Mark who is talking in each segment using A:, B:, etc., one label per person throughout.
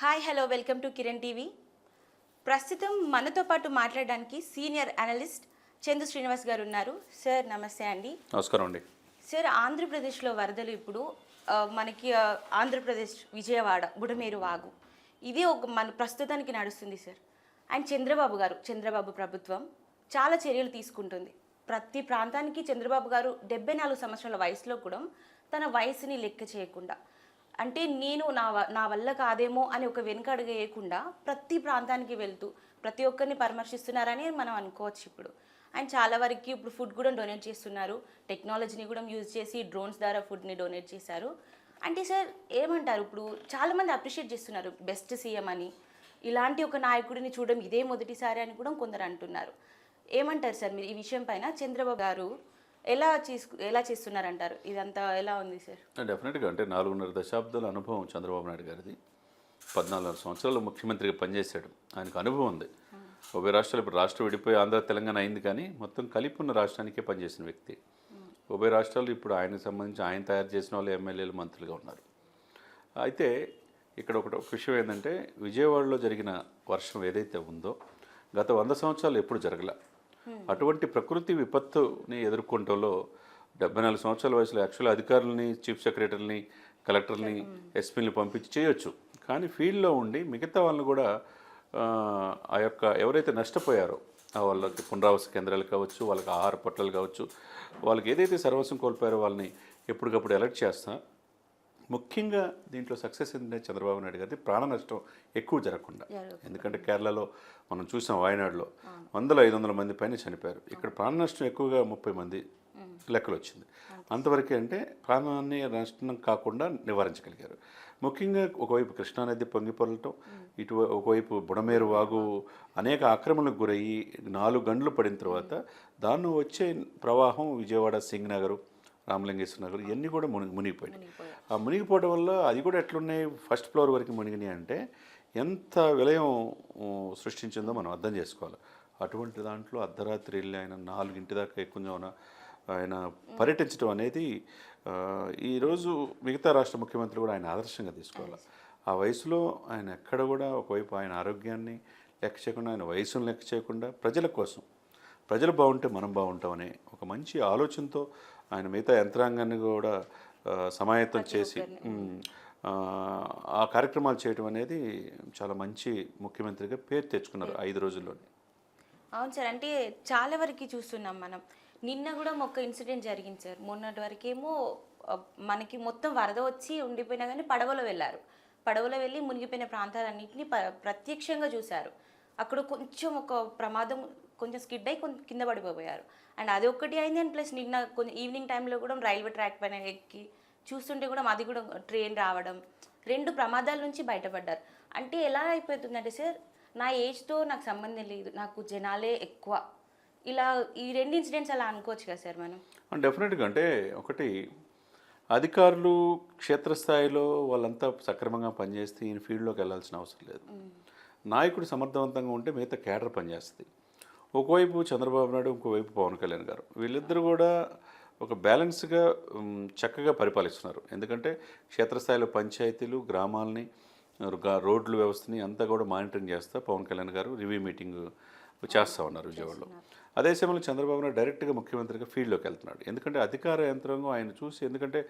A: Hi hello welcome to Kiran TV. ప్రస్తుతం మనతో పాటు మాట్లాడడానికి సీనియర్ అనలిస్ట్ చందు శ్రీనివాస్ గారు ఉన్నారు. సార్ నమస్తే అండి.
B: నమస్కారం అండి.
A: సార్ ఆంధ్రప్రదేశ్లో వరదలు ఇప్పుడు మనకి ఆంధ్రప్రదేశ్ విజయవాడ బుడమేరు వాగు. ఇది ఒక మన ప్రస్తుతానికి నడుస్తుంది సార్. అండ్ చంద్రబాబు గారు చంద్రబాబు ప్రభుత్వం చాలా చర్యలు తీసుకుంటుంది. ప్రతి ప్రాంతానికి చంద్రబాబు గారు డెబ్బై నాలుగు సంవత్సరాల వయసులో కూడా తన వయసుని లెక్క చేయకుండా అంటే నేను నా నా వల్ల కాదేమో అని ఒక వెనుకడుగు వేయకుండా ప్రతి ప్రాంతానికి వెళ్తూ ప్రతి ఒక్కరిని పరామర్శిస్తున్నారని మనం అనుకోవచ్చు ఇప్పుడు. అండ్ చాలా వరకు ఇప్పుడు ఫుడ్ కూడా డొనేట్ చేస్తున్నారు. టెక్నాలజీని కూడా యూజ్ చేసి డ్రోన్స్ ద్వారా ఫుడ్ని డొనేట్ చేశారు. అంటే సార్ ఏమంటారు? ఇప్పుడు చాలామంది అప్రిషియేట్ చేస్తున్నారు బెస్ట్ సీఎం అని. ఇలాంటి ఒక నాయకుడిని చూడడం ఇదే మొదటిసారి అని కూడా కొందరు అంటున్నారు. ఏమంటారు సార్ మీరు ఈ విషయం పైన? చంద్రబాబు గారు ఎలా చేసుకు ఎలా చేస్తున్నారంటారు? ఇదంతా ఎలా ఉంది సార్?
B: డెఫినెట్గా అంటే నాలుగున్నర దశాబ్దాల అనుభవం చంద్రబాబు నాయుడు గారిది. పద్నాలుగు సంవత్సరాలు ముఖ్యమంత్రిగా పనిచేశాడు. ఆయనకు అనుభవం ఉంది. ఉభయ రాష్ట్రాలు ఇప్పుడు రాష్ట్రం విడిపోయి ఆంధ్ర తెలంగాణ అయింది కానీ మొత్తం కలిపి ఉన్న రాష్ట్రానికే పనిచేసిన వ్యక్తి. ఉభయ రాష్ట్రాలు ఇప్పుడు ఆయనకు సంబంధించి ఆయన తయారు చేసిన వాళ్ళు ఎమ్మెల్యేలు మంత్రులుగా ఉన్నారు. అయితే ఇక్కడ ఒకటి ఒక విషయం ఏంటంటే విజయవాడలో జరిగిన వర్షం ఏదైతే ఉందో గత వంద సంవత్సరాలు ఎప్పుడు జరగల. అటువంటి ప్రకృతి విపత్తుని ఎదుర్కొంటంలో డెబ్బై నాలుగు సంవత్సరాల వయసులో యాక్చువల్ అధికారులని చీఫ్ సెక్రటరీని కలెక్టర్ని ఎస్పీని పంపించి చేయొచ్చు. కానీ ఫీల్డ్లో ఉండి మిగతా వాళ్ళని కూడా ఆ, యొక్క ఎవరైతే నష్టపోయారో వాళ్ళకి పునరావాస కేంద్రాలు కావచ్చు వాళ్ళకి ఆహార పొట్టలు కావచ్చు వాళ్ళకి ఏదైతే సర్వస్వం కోల్పోయారో వాళ్ళని ఎప్పటికప్పుడు అలర్ట్ చేస్తా ముఖ్యంగా దీంట్లో సక్సెస్ ఏంటంటే చంద్రబాబు నాయుడు గారిది ప్రాణ నష్టం ఎక్కువ జరగకుండా. ఎందుకంటే కేరళలో మనం చూసాం వాయనాడులో వందల ఐదు వందల మంది పైన చనిపోయారు. ఇక్కడ ప్రాణ నష్టం ఎక్కువగా ముప్పై మంది లెక్కలు వచ్చింది అంతవరకే అంటే ప్రాణాన్ని నష్టం కాకుండా నివారించగలిగారు. ముఖ్యంగా ఒకవైపు కృష్ణానది పొంగిపొరలటం ఇటు ఒకవైపు బుడమేరు వాగు అనేక ఆక్రమణలకు గురయ్యి నాలుగు గంటలు పడిన తర్వాత దాన్ని వచ్చే ప్రవాహం విజయవాడ సింగ్ నగరు రామలింగేశ్వర నగర్ ఇవన్నీ కూడా మునిగి మునిగిపోయినాయి. ఆ మునిగిపోవడం వల్ల అది కూడా ఎట్లున్నాయి? ఫస్ట్ ఫ్లోర్ వరకు మునిగినాయి అంటే ఎంత విలయం సృష్టించిందో మనం అర్థం చేసుకోవాలి. అటువంటి దాంట్లో అర్ధరాత్రి వెళ్ళి ఆయన నాలుగింటి దాకా ఎక్కువ ఆయన పర్యటించడం అనేది ఈరోజు మిగతా రాష్ట్ర ముఖ్యమంత్రులు కూడా ఆయన ఆదర్శంగా తీసుకోవాలి. ఆ వయసులో ఆయన ఎక్కడ కూడా ఒకవైపు ఆయన ఆరోగ్యాన్ని లెక్క చేయకుండా ఆయన వయసును లెక్క చేయకుండా ప్రజల కోసం ప్రజలు బాగుంటే మనం బాగుంటామనే ఒక మంచి ఆలోచనతో ఆయన మిగతా యంత్రాంగాన్ని కూడా సమాయత్తం చేసి ఆ, కార్యక్రమాలు చేయడం అనేది చాలా మంచి ముఖ్యమంత్రిగా పేరు తెచ్చుకున్నారు ఐదు రోజుల్లోనే.
A: అవును సార్ అంటే చాలా వరకు చూస్తున్నాం మనం. నిన్న కూడా ఒక ఇన్సిడెంట్ జరిగింది సార్. మొన్నటి వరకేమో మనకి మొత్తం వరద వచ్చి ఉండిపోయినా కానీ పడవలో వెళ్ళారు. పడవలో వెళ్ళి మునిగిపోయిన ప్రాంతాలన్నింటినీ ప్రత్యక్షంగా చూశారు. అక్కడ కొంచెం ఒక ప్రమాదం కొంచెం స్కిడ్ అయి కొంచెం కింద పడిపోయారు. అండ్ అది ఒక్కటి అయింది అండ్ ప్లస్ నిన్న కొంచెం ఈవినింగ్ టైంలో కూడా రైల్వే ట్రాక్ పైన ఎక్కి చూస్తుంటే కూడా అది కూడా ట్రైన్ రావడం రెండు ప్రమాదాల నుంచి బయటపడ్డారు. అంటే ఎలా అయిపోతుందంటే సార్ నా ఏజ్తో నాకు సంబంధం లేదు నాకు జనాలే ఎక్కువ. ఇలా ఈ రెండు ఇన్సిడెంట్స్ అలా అనుకోవచ్చు కదా సార్ మనం?
B: డెఫినెట్గా అంటే ఒకటి అధికారులు క్షేత్రస్థాయిలో వాళ్ళంతా సక్రమంగా పనిచేస్తే ఈయన ఫీల్డ్లోకి వెళ్ళాల్సిన అవసరం లేదు. నాయకుడు సమర్థవంతంగా ఉంటే మిగతా కేడర్ పనిచేస్తుంది. ఒకవైపు చంద్రబాబు నాయుడు ఇంకోవైపు పవన్ కళ్యాణ్ గారు. వీళ్ళిద్దరు కూడా ఒక బ్యాలెన్స్గా చక్కగా పరిపాలిస్తున్నారు. ఎందుకంటే క్షేత్రస్థాయిలో పంచాయతీలు గ్రామాలని రోడ్ల వ్యవస్థని అంతా కూడా మానిటరింగ్ చేస్తా పవన్ కళ్యాణ్ గారు రివ్యూ మీటింగ్ చేస్తూ ఉన్నారు విజయవాడలో. అదే సమయంలో చంద్రబాబు నాయుడు డైరెక్ట్గా ముఖ్యమంత్రిగా ఫీల్డ్లోకి వెళ్తున్నాడు. ఎందుకంటే అధికార యంత్రాంగం ఆయన చూసి ఎందుకంటే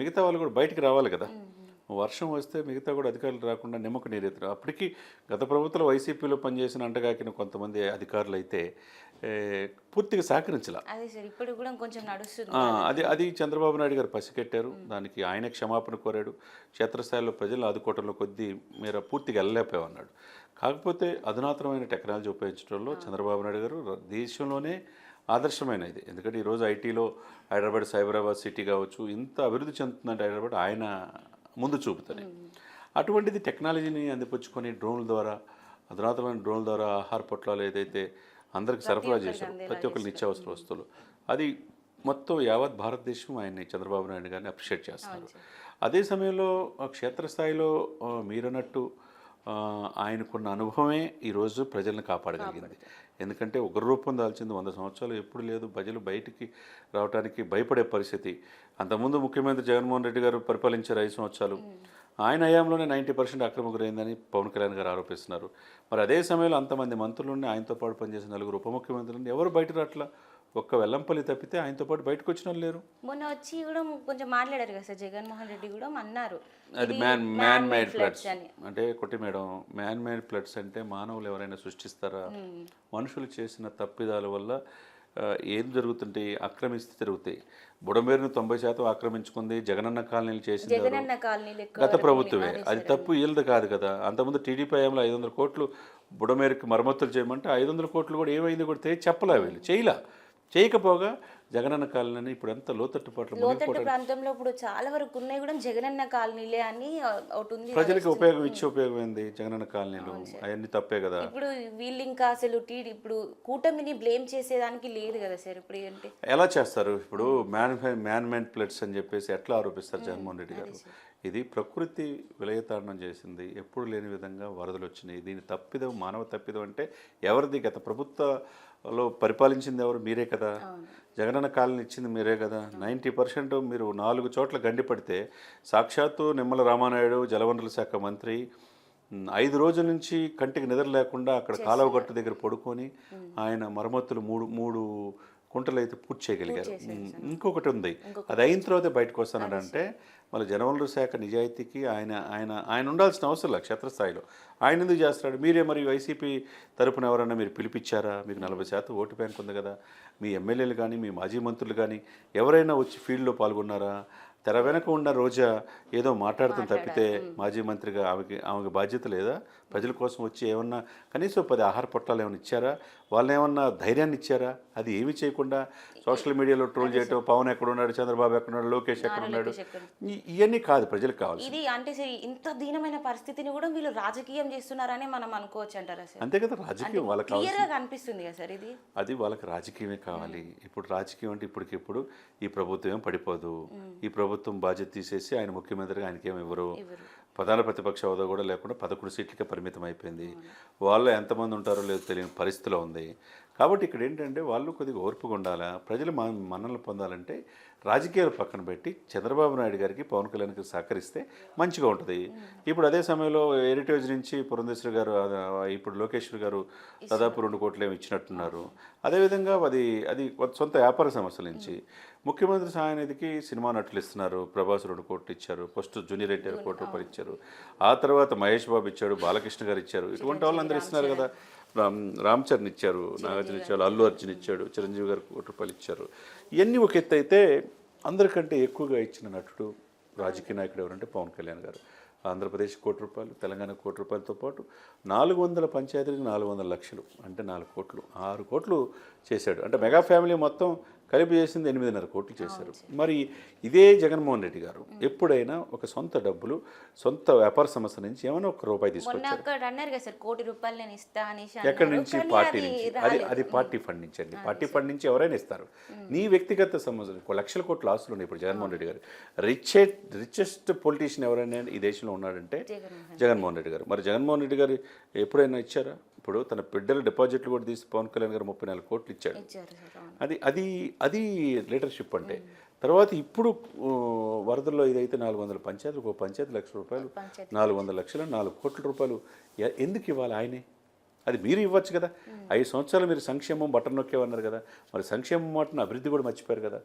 B: మిగతా వాళ్ళు కూడా బయటికి రావాలి కదా. వర్షం వస్తే మిగతా కూడా అధికారులు రాకుండా నిమ్మక నీరెత్తారు. అప్పటికి గత ప్రభుత్వంలో వైసీపీలో పనిచేసిన అంటగాకిన కొంతమంది అధికారులు అయితే పూర్తిగా సహకరించాల.
A: అదే
B: అది చంద్రబాబు నాయుడు గారు పసిగట్టారు. దానికి ఆయన క్షమాపణ కోరాడు. క్షేత్రస్థాయిలో ప్రజలు ఆదుకోవడంలో కొద్దీ మీరు పూర్తిగా వెళ్ళలేకపోయామన్నాడు కాకపోతే అధునాతనమైన టెక్నాలజీ ఉపయోగించడంలో చంద్రబాబు నాయుడు గారు దేశంలోనే ఆదర్శమైన ఇది ఎందుకంటే ఈరోజు ఐటీలో హైదరాబాద్ సైబరాబాద్ సిటీ కావచ్చు ఇంత అభివృద్ధి చెందుతుందంటే హైదరాబాద్ ఆయన ముందు చూపుతానే అటువంటిది టెక్నాలజీని అందిపుచ్చుకొని డ్రోన్ల ద్వారా అధునాతనమైన డ్రోన్ల ద్వారా ఆహార పొట్లాలు ఏదైతే అందరికి సరఫరా చేశారు ప్రతి ఒక్కరు నిత్యావసర వస్తువులు అది మొత్తం యావత్ భారతదేశం ఆయన్ని చంద్రబాబు నాయుడు గారిని అప్రిషియేట్ చేస్తున్నారు. అదే సమయంలో ఆ క్షేత్రస్థాయిలో మీరన్నట్టు ఆయనకున్న అనుభవమే ఈరోజు ప్రజలను కాపాడగలిగింది. ఎందుకంటే ఒక రూపం దాల్చింది వంద సంవత్సరాలు ఎప్పుడు లేదు. ప్రజలు బయటికి రావడానికి భయపడే పరిస్థితి. అంతకుముందు ముఖ్యమంత్రి జగన్మోహన్ రెడ్డి గారు పరిపాలించారు ఐదు సంవత్సరాలు ఆయన హయాంలోనే నైంటీ పర్సెంట్ అక్రమ గురైందని పవన్ కళ్యాణ్ గారు ఆరోపిస్తున్నారు. మరి అదే సమయంలో అంతమంది మంత్రులుండి ఆయనతో పాటు పనిచేసిన నలుగురు ఉప ముఖ్యమంత్రులు ఎవరు బయట రాట్లా ఒక్క వెల్లంపల్లి తప్పితే ఆయనతో పాటు బయటకు వచ్చిన లేరు.
A: మొన్న వచ్చి కూడా కొంచెం మాట్లాడారు కదా సార్ జగన్మోహన్ రెడ్డి కూడా అన్నారు
B: అది మ్యాన్ మ్యాన్ మేడ్ ఫ్లడ్స్ అంటే కొట్టి మేడం మ్యాన్ మేడ్ ఫ్లడ్స్ అంటే మానవులు ఎవరైనా సృష్టిస్తారా? మనుషులు చేసిన తప్పిదాల వల్ల ఏం జరుగుతుంటాయి? ఆక్రమిస్తే జరుగుతాయి బుడమేరును తొంభై శాతం ఆక్రమించుకుంది జగనన్న కాలనీలు చేసింది గత ప్రభుత్వమే. అది తప్పు వీళ్ళది కాదు కదా. అంతకుముందు టీడీపీ హయాంలో ఐదు వందల కోట్లు బుడమేరుకి మరమ్మతులు చేయమంటే ఐదు వందల కోట్లు కూడా ఏమైంది కూడా తెలియ చెప్పలే వీళ్ళు. చేయలా. చేయకపోగా జగనన్న కాలనీ ఇప్పుడు ఎంత లోతట్టు పాటలు
A: లోతట్టు ప్రాంతంలో ఇప్పుడు చాలా వరకు ఉన్నాయి కూడా. జగనన్న కాలనీలే అని ఒకటి ఉంది.
B: ప్రజలకు ఉపయోగం ఇచ్చే ఉపయోగం ఏంది జగనన్న కాలనీలు. అవన్నీ తప్పే కదా.
A: ఇప్పుడు వీళ్ళు ఇంకా అసలు టీడీ ఇప్పుడు కూటమిని బ్లేమ్ చేసేదానికి లేదు కదా సార్ ఇప్పుడు ఏంటి?
B: ఎలా చేస్తారు? ఇప్పుడు మ్యాన్ మ్యాన్ ప్లేట్స్ అని చెప్పేసి ఎట్లా ఆరోపిస్తారు జగన్మోహన్ రెడ్డి గారు? ఇది ప్రకృతి విలయతాండం చేసింది. ఎప్పుడు లేని విధంగా వరదలు వచ్చినాయి. దీని తప్పిదం మానవ తప్పిదం అంటే ఎవరిది? గత ప్రభుత్వంలో పరిపాలించింది ఎవరు? మీరే కదా. జగనన్న కాలనీ ఇచ్చింది మీరే కదా. నైంటీ పర్సెంట్ మీరు నాలుగు చోట్ల గండిపడితే సాక్షాత్తు నిమ్మల రామానాయుడు జలవనరుల శాఖ మంత్రి ఐదు రోజుల నుంచి కంటికి నిద్ర లేకుండా అక్కడ కాలువ గట్టు దగ్గర పడుకొని ఆయన మరమ్మతులు మూడు మూడు కుంటలు అయితే పూర్తి చేయగలిగారు ఇంకొకటి ఉంది. అది అయిన తర్వాత బయటకు వస్తానంటే మళ్ళీ జనవనరుల శాఖ నిజాయితీకి ఆయన ఆయన ఆయన ఉండాల్సిన అవసరం లేదు క్షేత్రస్థాయిలో. ఆయన ఎందుకు చేస్తాడు మీరే మరి వైసీపీ తరపున ఎవరన్నా మీరు పిలిపించారా? మీకు నలభై శాతం ఓటు బ్యాంక్ ఉంది కదా. మీ ఎమ్మెల్యేలు కానీ మీ మాజీ మంత్రులు కానీ ఎవరైనా వచ్చి ఫీల్డ్లో పాల్గొన్నారా? తెర వెనక ఉన్న రోజా ఏదో మాట్లాడుతుంది తప్పితే మాజీ మంత్రిగా ఆమెకి ఆమెకి బాధ్యత లేదా? ప్రజల కోసం వచ్చి ఏమన్నా కనీసం పది ఆహార పొట్టాలు ఏమైనా ఇచ్చారా? వాళ్ళని ఏమన్నా ధైర్యాన్ని ఇచ్చారా? అది ఏమీ చేయకుండా సోషల్ మీడియాలో ట్రోల్ చేయటం పవన్ ఎక్కడ ఉన్నాడు చంద్రబాబు ఎక్కడ ఉన్నాడు లోకేష్ ఎక్కడ ఉన్నాడు ఈ- ఇవన్నీ కాదు ప్రజలకు కావాల్సి
A: ఇది అంటే ఇంత దీనమైన పరిస్థితిని కూడా వీళ్ళు రాజకీయం చేస్తున్నారని మనం అనుకోవచ్చు అంటారా సార్?
B: అంతే కదా రాజకీయం వాళ్ళకి
A: కనిపిస్తుంది కదా సార్ ఇది?
B: అది వాళ్ళకి రాజకీయమే కావాలి. ఇప్పుడు రాజకీయం అంటే ఇప్పటికిప్పుడు ఈ ప్రభుత్వం ఏం పడిపోదు. ఈ ప్రభుత్వం బాధ్యత తీసేసి ఆయన ముఖ్యమంత్రిగా ఆయనకేం ఇవ్వరు. ప్రధాన ప్రతిపక్ష హోదా కూడా లేకుండా పదకొండు సీట్లకే పరిమితం అయిపోయింది. వాళ్ళు ఎంతమంది ఉంటారో లేదో తెలియని పరిస్థితిలో ఉంది. కాబట్టి ఇక్కడ ఏంటంటే వాళ్ళు కొద్దిగా ఓర్పుగా ఉండాలా? ప్రజలు మన మన్నలు పొందాలంటే రాజకీయాలు పక్కన పెట్టి చంద్రబాబు నాయుడు గారికి పవన్ కళ్యాణ్కి సహకరిస్తే మంచిగా ఉంటుంది. ఇప్పుడు అదే సమయంలో హెరిటేజ్ నుంచి పురంధేశ్వరి గారు ఇప్పుడు లోకేశ్వర్ గారు దాదాపు రెండు కోట్లు ఏమి ఇచ్చినట్టున్నారు. అదేవిధంగా అది అది సొంత వ్యాపార సమస్యల నుంచి ముఖ్యమంత్రి సహాయనిధికి సినిమా నటులు ఇస్తున్నారు. ప్రభాస్ రెండు కోట్లు ఇచ్చారు. ఫస్ట్ జూనియర్ ఎన్టీఆర్ కోటి రూపాయలు ఇచ్చారు. ఆ తర్వాత మహేష్ బాబు ఇచ్చాడు బాలకృష్ణ గారు ఇచ్చారు. ఇటువంటి వాళ్ళందరూ ఇస్తున్నారు కదా. రామ్ రామ్ చరణ్ ఇచ్చారు నాగార్జున ఇచ్చారు అల్లు అర్జున్ ఇచ్చాడు చిరంజీవి గారు కోటి రూపాయలు ఇచ్చారు. ఇవన్నీ ఒక ఎత్తు అయితే అందరికంటే ఎక్కువగా ఇచ్చిన నటుడు రాజకీయ నాయకుడు ఎవరంటే పవన్ కళ్యాణ్ గారు. ఆంధ్రప్రదేశ్ కోటి రూపాయలు తెలంగాణ కోటి రూపాయలతో పాటు నాలుగు వందల పంచాయతీలకు నాలుగు వందల లక్షలు అంటే నాలుగు కోట్లు ఆరు కోట్లు చేశాడు. అంటే మెగా ఫ్యామిలీ మొత్తం కలిపి చేసింది ఎనిమిదిన్నర కోట్లు చేశారు. మరి ఇదే జగన్మోహన్ రెడ్డి గారు ఎప్పుడైనా ఒక సొంత డబ్బులు సొంత వ్యాపార సంస్థ నుంచి ఏమైనా ఒక రూపాయి తీసుకొచ్చారు?
A: కోటి రూపాయలు నేను ఇస్తా అనేసి
B: ఎక్కడి. నుంచి పార్టీ
A: అది
B: నుంచి? అది. అది పార్టీ ఫండ్ నుంచి అండి. పార్టీ ఫండ్ నుంచి ఎవరైనా ఇస్తారు. నీ వ్యక్తిగత సమస్యలు ఒక లక్షల కోట్ల ఆస్తులు ఉన్నాయి ఇప్పుడు జగన్మోహన్ రెడ్డి గారు. రిచెస్ట్ రిచెస్ట్ పొలిటీషియన్ ఎవరైనా ఈ దేశంలో ఉన్నాడంటే జగన్మోహన్ రెడ్డి గారు. మరి జగన్మోహన్ రెడ్డి గారు ఎప్పుడైనా ఇచ్చారా? ఇప్పుడు తన బిడ్డల డిపాజిట్లు కూడా తీసి పవన్ కళ్యాణ్ గారు ముప్పై నాలుగు కోట్లు ఇచ్చాడు. అది అది అది లీడర్షిప్ అంటే. తర్వాత ఇప్పుడు వరదల్లో ఇదైతే నాలుగు వందల పంచాయతీలకు ఒక పంచాయతీ లక్ష రూపాయలు. నాలుగు వందల లక్షలు నాలుగు కోట్ల రూపాయలు ఎందుకు ఇవ్వాలి ఆయనే? అది మీరు ఇవ్వచ్చు కదా. ఐదు సంవత్సరాలు మీరు సంక్షేమం బటన్ నొక్కేవన్నారు కదా. మరి సంక్షేమం మాటను అభివృద్ధి కూడా మర్చిపోయారు కదా.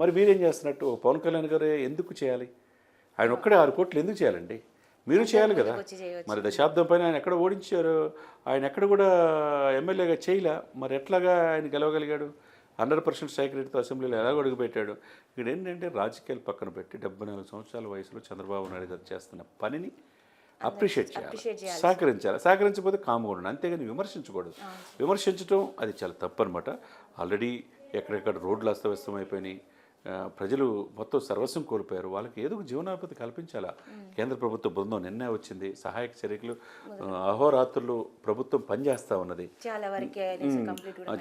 B: మరి మీరేం చేస్తున్నట్టు? పవన్ కళ్యాణ్ గారు ఎందుకు చేయాలి? ఆయన ఒక్కడే ఆరు కోట్లు ఎందుకు చేయాలండి? మీరు చేయాలి కదా. మరి దశాబ్దం పైన ఆయన ఎక్కడ ఓడించారు? ఆయన ఎక్కడ కూడా ఎమ్మెల్యేగా చేయలే. మరి ఎట్లాగా ఆయన గెలవగలిగాడు? హండ్రెడ్ పర్సెంట్ స్ట్రైక్ రేట్తో అసెంబ్లీలో ఎలా అడుగుపెట్టాడు? ఇక్కడ ఏంటంటే రాజకీయాలు పక్కన పెట్టి డెబ్బై నాలుగు సంవత్సరాల వయసులో చంద్రబాబు నాయుడు గారు చేస్తున్న పనిని అప్రిషియేట్ చేయాలి. సహకరించాలి. సహకరించకపోతే కామ్గా ఉండండి. అంతేగాని విమర్శించకూడదు. విమర్శించడం అది చాలా తప్పు అనమాట ఆల్రెడీ ఎక్కడెక్కడ రోడ్లు అస్తవ్యస్తమైపోయినాయి. ఆ, ప్రజలు మొత్తం సర్వస్వం కోల్పోయారు. వాళ్ళకి ఏదో జీవనోపాధి కల్పించాలా? కేంద్ర ప్రభుత్వ బృందం నిన్నే వచ్చింది. సహాయక చర్యలు అహోరాత్రులు ప్రభుత్వం పనిచేస్తూ ఉన్నది.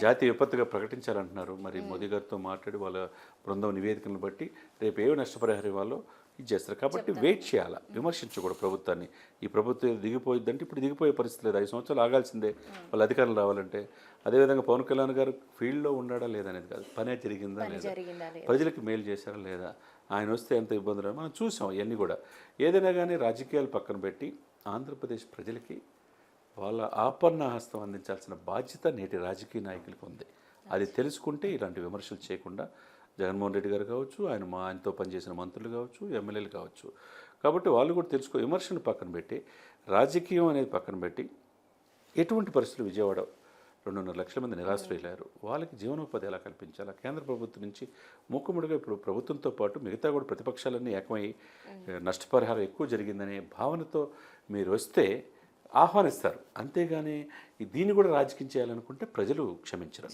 B: జాతీయ విపత్తుగా ప్రకటించాలంటున్నారు. మరి మోదీ గారితో మాట్లాడి వాళ్ళ బృందం నివేదికలను బట్టి రేపు ఏమి నష్టపరిహారం ఇవ్వాలో ఇది చేస్తారు. కాబట్టి వెయిట్ చేయాలా? విమర్శించకూడదు ప్రభుత్వాన్ని. ఈ ప్రభుత్వం ఏదో దిగిపోయిద్దంటే ఇప్పుడు దిగిపోయే పరిస్థితి లేదు. ఐదు సంవత్సరాలు ఆగాల్సిందే. వాళ్ళు అధికారులు రావాలంటే. అదేవిధంగా పవన్ కళ్యాణ్ గారు ఫీల్డ్లో ఉన్నాడా లేదనేది కాదు. పనే జరిగిందా లేదా? ప్రజలకు మేలు చేశారా లేదా? ఆయన వస్తే ఎంత ఇబ్బందులు మనం చూసాం ఇవన్నీ కూడా. ఏదైనా కానీ రాజకీయాలు పక్కన పెట్టి ఆంధ్రప్రదేశ్ ప్రజలకి వాళ్ళ ఆపన్న హస్తం అందించాల్సిన బాధ్యత నేటి రాజకీయ నాయకులకు ఉంది. అది తెలుసుకుంటే ఇలాంటి విమర్శలు చేయకుండా జగన్మోహన్ రెడ్డి గారు కావచ్చు ఆయన మా ఆయనతో పనిచేసిన మంత్రులు కావచ్చు ఎమ్మెల్యేలు కావచ్చు. కాబట్టి వాళ్ళు కూడా తెలుసుకో విమర్శను పక్కన పెట్టి రాజకీయం అనేది పక్కన పెట్టి ఎటువంటి పరిస్థితులు విజయవాడ రెండున్నర లక్షల మంది నిరాశ్రయులారు వాళ్ళకి జీవనోపాధి ఎలా కల్పించాలా? కేంద్ర ప్రభుత్వం నుంచి మూకుముడిగా ఇప్పుడు ప్రభుత్వంతో పాటు మిగతా కూడా ప్రతిపక్షాలన్నీ ఏకమై నష్టపరిహారం ఎక్కువ జరిగిందనే భావనతో మీరు వస్తే ఆహ్వానిస్తారు. అంతేగాని దీన్ని కూడా రాజకీయం చేయాలనుకుంటే ప్రజలు క్షమించరు.